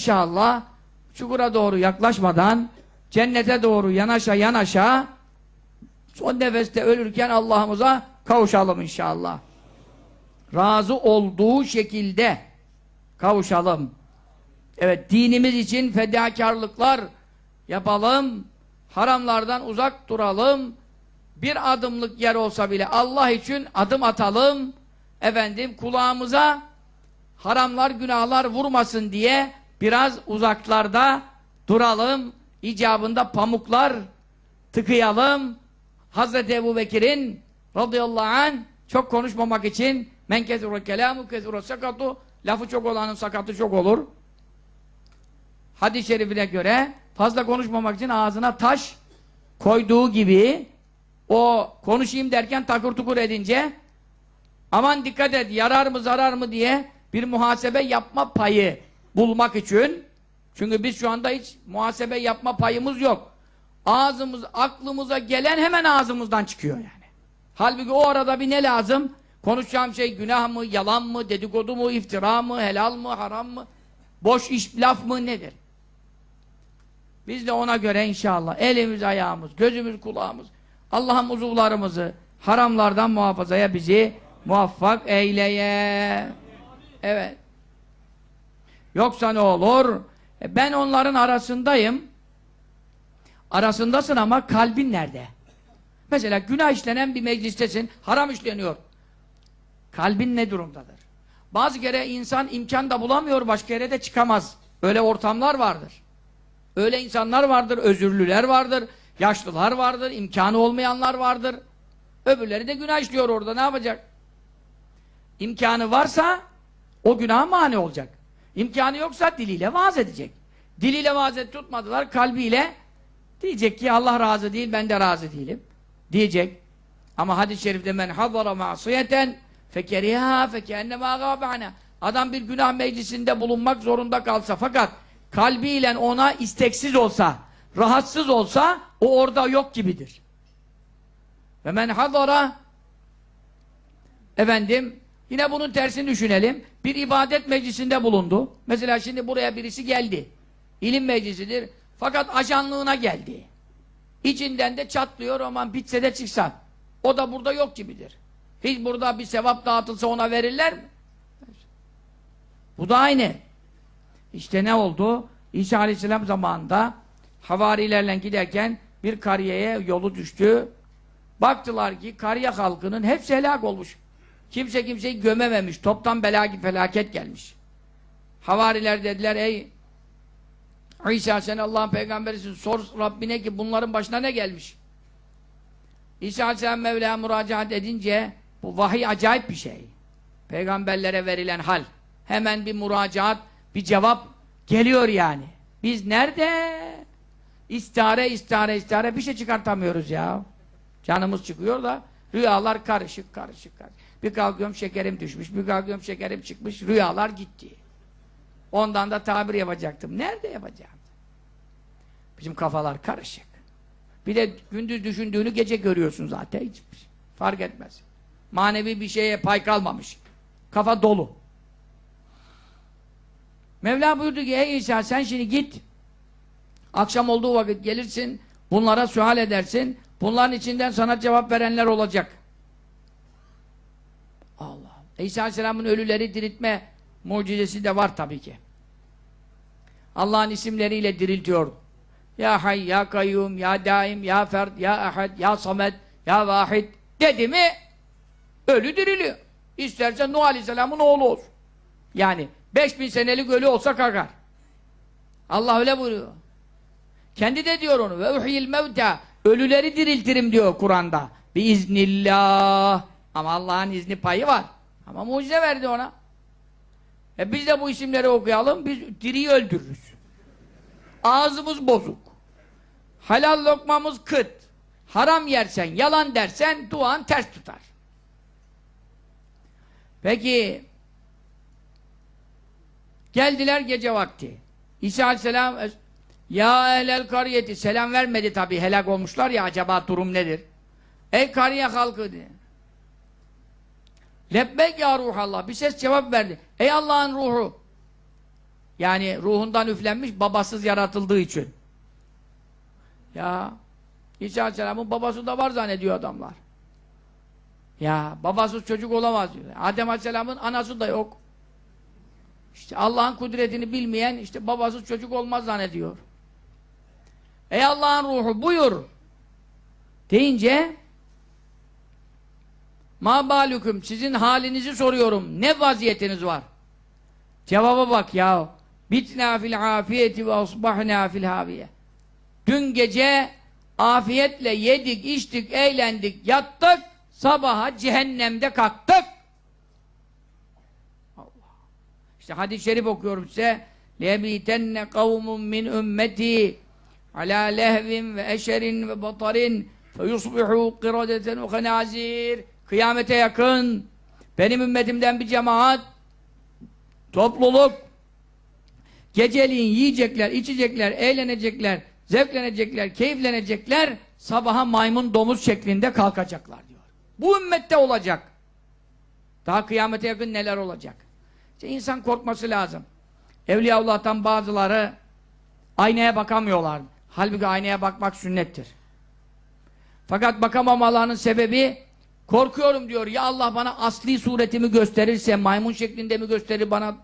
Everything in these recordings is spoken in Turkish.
İnşallah çukura doğru yaklaşmadan cennete doğru yanaşa yanaşa son nefeste ölürken Allah'ımıza kavuşalım inşallah. Razı olduğu şekilde kavuşalım. Evet dinimiz için fedakarlıklar yapalım. Haramlardan uzak duralım. Bir adımlık yer olsa bile Allah için adım atalım. Efendim kulağımıza haramlar günahlar vurmasın diye biraz uzaklarda duralım. İcabında pamuklar tıkayalım. Hazreti Ebu Bekir'in radıyallahu anh çok konuşmamak için men kezura kelamu kezura sakatu lafı çok olanın sakatı çok olur. Hadis-i şerifine göre fazla konuşmamak için ağzına taş koyduğu gibi o konuşayım derken takır tukur edince aman dikkat et yarar mı zarar mı diye bir muhasebe yapma payı bulmak için çünkü biz şu anda hiç muhasebe yapma payımız yok. Ağzımız, aklımıza gelen hemen ağzımızdan çıkıyor yani. Halbuki o arada bir ne lazım? Konuşacağım şey günah mı, yalan mı, dedikodu mu, iftira mı, helal mı, haram mı? Boş iş, laf mı nedir? Biz de ona göre inşallah elimiz, ayağımız, gözümüz, kulağımız, Allah'ın uzuvlarımızı haramlardan muhafazaya bizi muvaffak eyleye. Evet. Yoksa ne olur? E ben onların arasındayım. Arasındasın ama kalbin nerede? Mesela günah işlenen bir meclistesin, haram işleniyor. Kalbin ne durumdadır? Bazı kere insan imkan da bulamıyor, başka yere de çıkamaz. Öyle ortamlar vardır. Öyle insanlar vardır, özürlüler vardır, yaşlılar vardır, imkanı olmayanlar vardır. Öbürleri de günah işliyor orada, ne yapacak? İmkanı varsa o günah mani olacak. İmkanı yoksa diliyle vaaz edecek. Diliyle vaaz et tutmadılar, kalbiyle diyecek ki Allah razı değil, ben de razı değilim. Diyecek. Ama hadis-i şerifte men hazara ma'siyeten fekeriha fekennema gâbâne Adam bir günah meclisinde bulunmak zorunda kalsa fakat kalbiyle ona isteksiz olsa, rahatsız olsa o orada yok gibidir. Ve men hazara efendim yine bunun tersini düşünelim. Bir ibadet meclisinde bulundu. Mesela şimdi buraya birisi geldi. İlim meclisidir. Fakat ajanlığına geldi. İçinden de çatlıyor aman bitse de çıksa. O da burada yok gibidir. Hiç burada bir sevap dağıtılsa ona verirler mi? Bu da aynı. İşte ne oldu? İsa Aleyhisselam zamanında havarilerle giderken bir kariyeye yolu düştü. Baktılar ki kariye halkının hepsi helak olmuş. Kimse kimseyi gömememiş. Toptan belaki felaket gelmiş. Havariler dediler ey İsa sen Allah'ın peygamberisin. Sor Rabbine ki bunların başına ne gelmiş? İsa Aleyhisselam Mevla'ya müracaat edince bu vahiy acayip bir şey. Peygamberlere verilen hal. Hemen bir müracaat, bir cevap geliyor yani. Biz nerede? İstare, istare, istare bir şey çıkartamıyoruz ya. Canımız çıkıyor da rüyalar karışık, karışık, karışık. Bir kalkıyorum şekerim düşmüş, bir kalkıyorum şekerim çıkmış, rüyalar gitti. Ondan da tabir yapacaktım. Nerede yapacağım? Bizim kafalar karışık. Bir de gündüz düşündüğünü gece görüyorsun zaten. Hiç fark etmez. Manevi bir şeye pay kalmamış. Kafa dolu. Mevla buyurdu ki ey İsa sen şimdi git. Akşam olduğu vakit gelirsin. Bunlara sual edersin. Bunların içinden sana cevap verenler olacak. İsa Aleyhisselam'ın ölüleri diriltme mucizesi de var tabii ki. Allah'ın isimleriyle diriltiyor. Ya Hay, Ya Kayyum, Ya Daim, Ya Ferd, Ya Ahad, Ya Samet, Ya Vahid dedi mi ölü diriliyor. İsterse Nuh Aleyhisselam'ın oğlu olsun. Yani 5000 senelik ölü olsa kalkar. Allah öyle buyuruyor. Kendi de diyor onu. Ve uhyil mevta. Ölüleri diriltirim diyor Kur'an'da. Biiznillah. Ama Allah'ın izni payı var. Ama mucize verdi ona. E biz de bu isimleri okuyalım. Biz diriyi öldürürüz. Ağzımız bozuk. Halal lokmamız kıt. Haram yersen, yalan dersen duan ters tutar. Peki geldiler gece vakti. İsa Aleyhisselam ya ehlel kariyeti selam vermedi tabi helak olmuşlar ya acaba durum nedir? Ey kariye halkı diye. Lebbek ya ruhallah bir ses cevap verdi. Ey Allah'ın ruhu Yani ruhundan üflenmiş babasız yaratıldığı için. Ya İsa Aleyhisselam'ın babası da var zannediyor adamlar. Ya babasız çocuk olamaz diyor. Adem Aleyhisselam'ın anası da yok. İşte Allah'ın kudretini bilmeyen işte babasız çocuk olmaz zannediyor. Ey Allah'ın ruhu buyur deyince ma balüküm sizin halinizi soruyorum. Ne vaziyetiniz var? Cevaba bak ya. Bitna fil afiyeti ve asbahna fil haviye. Dün gece afiyetle yedik, içtik, eğlendik, yattık. Sabaha cehennemde kalktık. Allah. İşte hadis-i şerif okuyorum size. لَيَبِيتَنَّ قَوْمٌ مِّنْ ümmeti ala lehvin ve eşerin ve batarin feyusbihu qiradeten ve khanazir kıyamete yakın benim ümmetimden bir cemaat topluluk geceliğin yiyecekler, içecekler, eğlenecekler, zevklenecekler, keyiflenecekler sabaha maymun domuz şeklinde kalkacaklar diyor. Bu ümmette olacak. Daha kıyamete yakın neler olacak? İşte insan korkması lazım. Evliyaullah'tan bazıları aynaya bakamıyorlar. Halbuki aynaya bakmak sünnettir. Fakat bakamamalarının sebebi korkuyorum diyor. Ya Allah bana asli suretimi gösterirse, maymun şeklinde mi gösterir bana?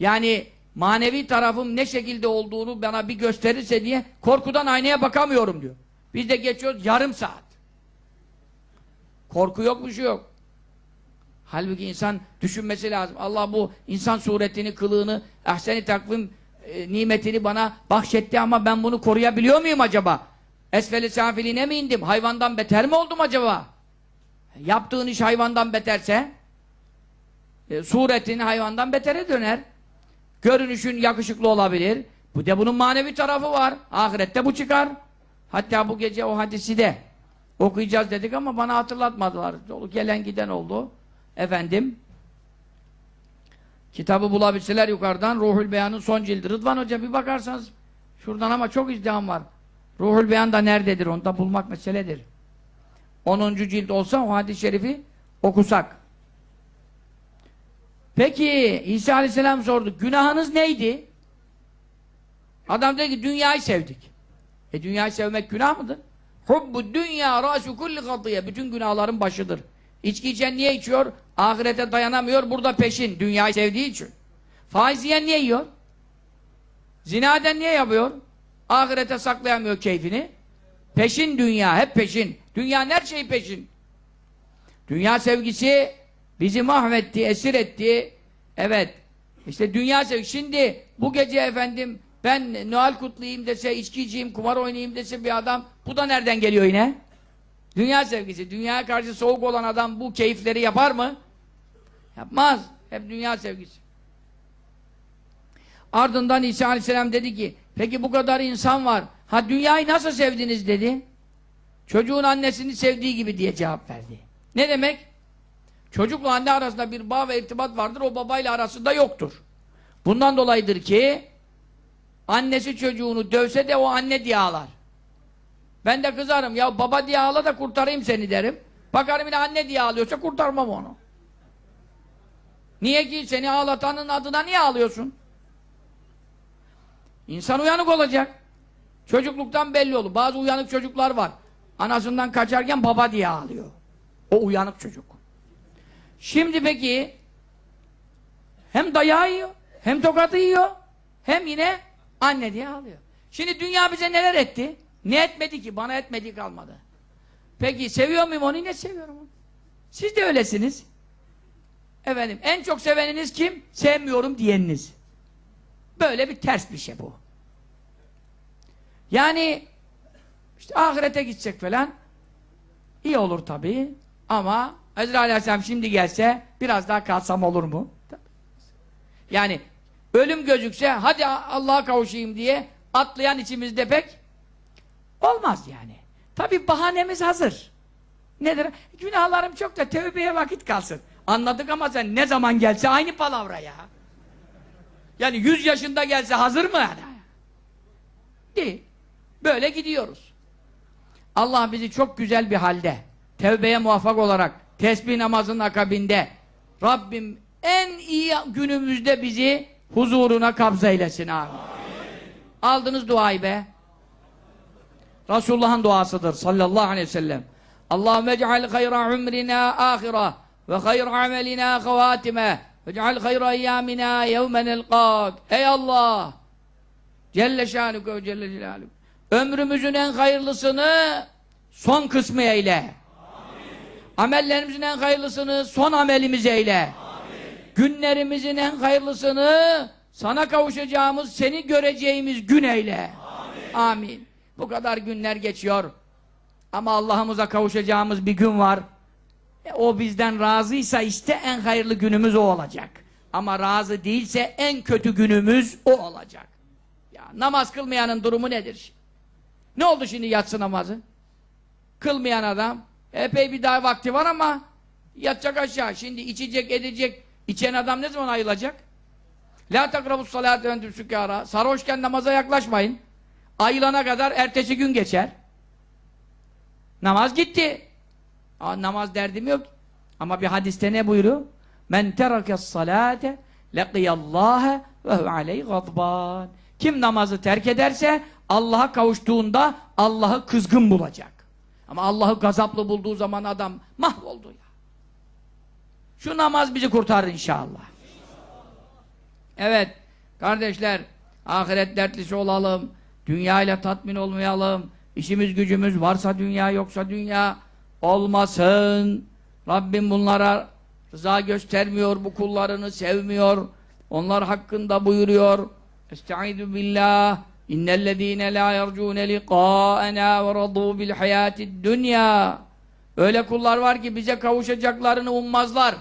Yani manevi tarafım ne şekilde olduğunu bana bir gösterirse diye korkudan aynaya bakamıyorum diyor. Biz de geçiyoruz yarım saat. Korku yok bir şey yok. Halbuki insan düşünmesi lazım. Allah bu insan suretini, kılığını, ahseni takvim e, nimetini bana bahşetti ama ben bunu koruyabiliyor muyum acaba? Esfeli safiline mi indim? Hayvandan beter mi oldum acaba? Yaptığın iş hayvandan beterse e, suretin hayvandan betere döner. Görünüşün yakışıklı olabilir. Bu de bunun manevi tarafı var. Ahirette bu çıkar. Hatta bu gece o hadisi de okuyacağız dedik ama bana hatırlatmadılar. Gelen giden oldu. Efendim kitabı bulabilseler yukarıdan Ruhul Beyan'ın son cildi. Rıdvan Hoca bir bakarsanız şuradan ama çok izdiham var. Ruhul Beyan da nerededir? Onu da bulmak meseledir. 10. cilt olsa o hadis-i şerifi okusak. Peki İsa Aleyhisselam sordu. Günahınız neydi? Adam dedi ki dünyayı sevdik. E dünyayı sevmek günah mıdır? Hubbu dünya rasu kulli katiye. Bütün günahların başıdır. İçki içen niye içiyor? Ahirete dayanamıyor. Burada peşin. Dünyayı sevdiği için. Faiz yiyen niye yiyor? Zinaden niye yapıyor? Ahirete saklayamıyor keyfini. Peşin dünya. Hep peşin. Dünyanın her şeyi peşin. Dünya sevgisi bizi mahvetti, esir etti. Evet. İşte dünya sevgisi. Şimdi bu gece efendim ben Noel kutlayayım dese, içki içeyim, kumar oynayayım dese bir adam. Bu da nereden geliyor yine? Dünya sevgisi. Dünyaya karşı soğuk olan adam bu keyifleri yapar mı? Yapmaz. Hep dünya sevgisi. Ardından İsa Aleyhisselam dedi ki peki bu kadar insan var. Ha dünyayı nasıl sevdiniz dedi. Çocuğun annesini sevdiği gibi diye cevap verdi. Ne demek? Çocukla anne arasında bir bağ ve irtibat vardır. O babayla arasında yoktur. Bundan dolayıdır ki annesi çocuğunu dövse de o anne diye ağlar. Ben de kızarım. Ya baba diye ağla da kurtarayım seni derim. Bakarım yine anne diye ağlıyorsa kurtarmam onu. Niye ki seni ağlatanın adına niye ağlıyorsun? İnsan uyanık olacak. Çocukluktan belli olur. Bazı uyanık çocuklar var. Anasından kaçarken baba diye ağlıyor. O uyanık çocuk. Şimdi peki hem dayağı yiyor, hem tokatı yiyor, hem yine anne diye ağlıyor. Şimdi dünya bize neler etti? Ne etmedi ki? Bana etmediği kalmadı. Peki seviyor muyum onu? Yine seviyorum onu. Siz de öylesiniz. Efendim en çok seveniniz kim? Sevmiyorum diyeniniz. Böyle bir ters bir şey bu. Yani işte ahirete gidecek falan iyi olur tabii ama Ezra Aleyhisselam şimdi gelse biraz daha kalsam olur mu? Yani ölüm gözükse hadi Allah'a kavuşayım diye atlayan içimizde pek olmaz yani. Tabii bahanemiz hazır. Nedir? Günahlarım çok da tövbeye vakit kalsın. Anladık ama sen ne zaman gelse aynı palavra ya. Yani 100 yaşında gelse hazır mı? Değil. Böyle gidiyoruz. Allah bizi çok güzel bir halde, tevbeye muvaffak olarak, tesbih namazının akabinde, Rabbim en iyi günümüzde bizi huzuruna kabza eylesin amin. Aldınız duayı be. Resulullah'ın duasıdır sallallahu aleyhi ve sellem. Allahümme ec'al hayra umrina ahira ve hayra amelina havatime ve ec'al hayra eyyamina yevmen elqak. Ey Allah! Celle şanuke ve celle celaluhu. Ömrümüzün en hayırlısını son kısmı eyle. Amellerimizin en hayırlısını son amelimiz eyle. Günlerimizin en hayırlısını sana kavuşacağımız, seni göreceğimiz gün eyle. Amin. Bu kadar günler geçiyor. Ama Allah'ımıza kavuşacağımız bir gün var. E, o bizden razıysa işte en hayırlı günümüz o olacak. Ama razı değilse en kötü günümüz o olacak. Ya namaz kılmayanın durumu nedir? Ne oldu şimdi yatsı namazı? Kılmayan adam epey bir daha vakti var ama yatacak aşağı. Şimdi içecek edecek. İçen adam ne zaman ayılacak? La takrabus salate ve sükara. Sarhoşken namaza yaklaşmayın. Ayılana kadar ertesi gün geçer. Namaz gitti. Aa, namaz derdim yok. Ama bir hadiste ne buyuruyor? Men terakes salate lekiyallâhe ve aleyh gadban. Kim namazı terk ederse Allah'a kavuştuğunda Allah'ı kızgın bulacak. Ama Allah'ı gazaplı bulduğu zaman adam mahvoldu ya. Şu namaz bizi kurtarır inşallah. Evet kardeşler ahiret dertlisi olalım. Dünya ile tatmin olmayalım. İşimiz gücümüz varsa dünya yoksa dünya olmasın. Rabbim bunlara rıza göstermiyor, bu kullarını sevmiyor. Onlar hakkında buyuruyor. Estaizu billah. Lâ yercûne liqâenâ ve radû bil hayâtid dünya. Öyle kullar var ki bize kavuşacaklarını ummazlar.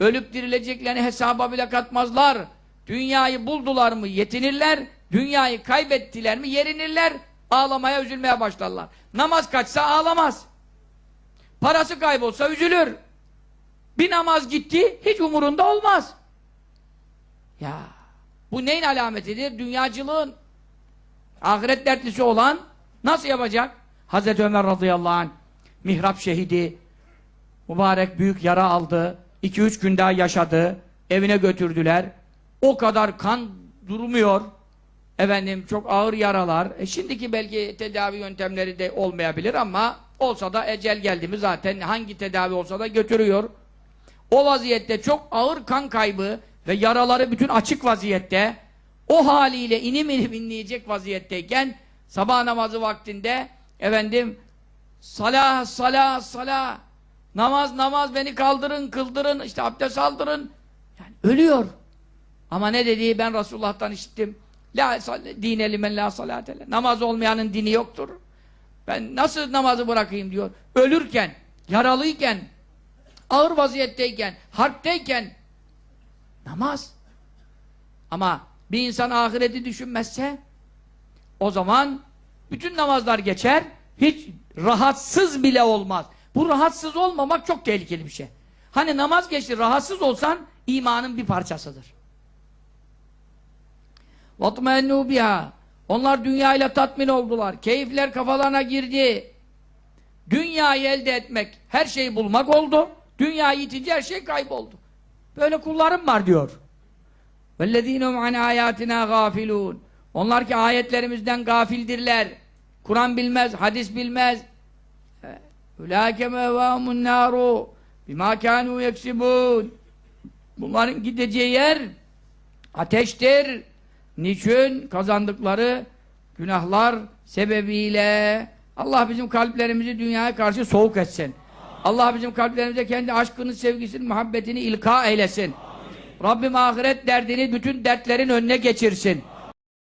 Ölüp dirileceklerini hesaba bile katmazlar. Dünyayı buldular mı yetinirler, dünyayı kaybettiler mi yerinirler, ağlamaya üzülmeye başlarlar. Namaz kaçsa ağlamaz. Parası kaybolsa üzülür. Bir namaz gitti, hiç umurunda olmaz. Ya, bu neyin alametidir? Dünyacılığın. Ahiret dertlisi olan nasıl yapacak? Hazreti Ömer radıyallahu anh, mihrap şehidi, mübarek büyük yara aldı, 2-3 gün daha yaşadı, evine götürdüler. O kadar kan durmuyor. Efendim çok ağır yaralar. E şimdiki belki tedavi yöntemleri de olmayabilir ama olsa da ecel geldi mi zaten hangi tedavi olsa da götürüyor. O vaziyette çok ağır kan kaybı ve yaraları bütün açık vaziyette o haliyle inim inim inleyecek vaziyetteyken sabah namazı vaktinde efendim salah salah salah namaz namaz beni kaldırın kıldırın işte abdest aldırın yani ölüyor. Ama ne dediği ben Resulullah'tan işittim. La dine limen la salatele. Namaz olmayanın dini yoktur. Ben nasıl namazı bırakayım diyor. Ölürken, yaralıyken, ağır vaziyetteyken, harpteyken namaz. Ama bir insan ahireti düşünmezse o zaman bütün namazlar geçer. Hiç rahatsız bile olmaz. Bu rahatsız olmamak çok tehlikeli bir şey. Hani namaz geçti rahatsız olsan imanın bir parçasıdır. وَطْمَنُّوا biha. Onlar dünyayla tatmin oldular. Keyifler kafalarına girdi. Dünyayı elde etmek, her şeyi bulmak oldu. Dünyayı yitince her şey kayboldu. Böyle kullarım var diyor. وَالَّذ۪ينَ عَنْ آيَاتِنَا غَافِلُونَ Onlar ki ayetlerimizden gafildirler. Kur'an bilmez, hadis bilmez. اُلَٰكَ مَوَامُ النَّارُ بِمَا كَانُوا يَكْسِبُونَ Bunların gideceği yer ateştir. Niçin? Kazandıkları günahlar sebebiyle Allah bizim kalplerimizi dünyaya karşı soğuk etsin. Allah bizim kalplerimize kendi aşkını, sevgisini, muhabbetini ilka eylesin. Rabbim ahiret derdini bütün dertlerin önüne geçirsin.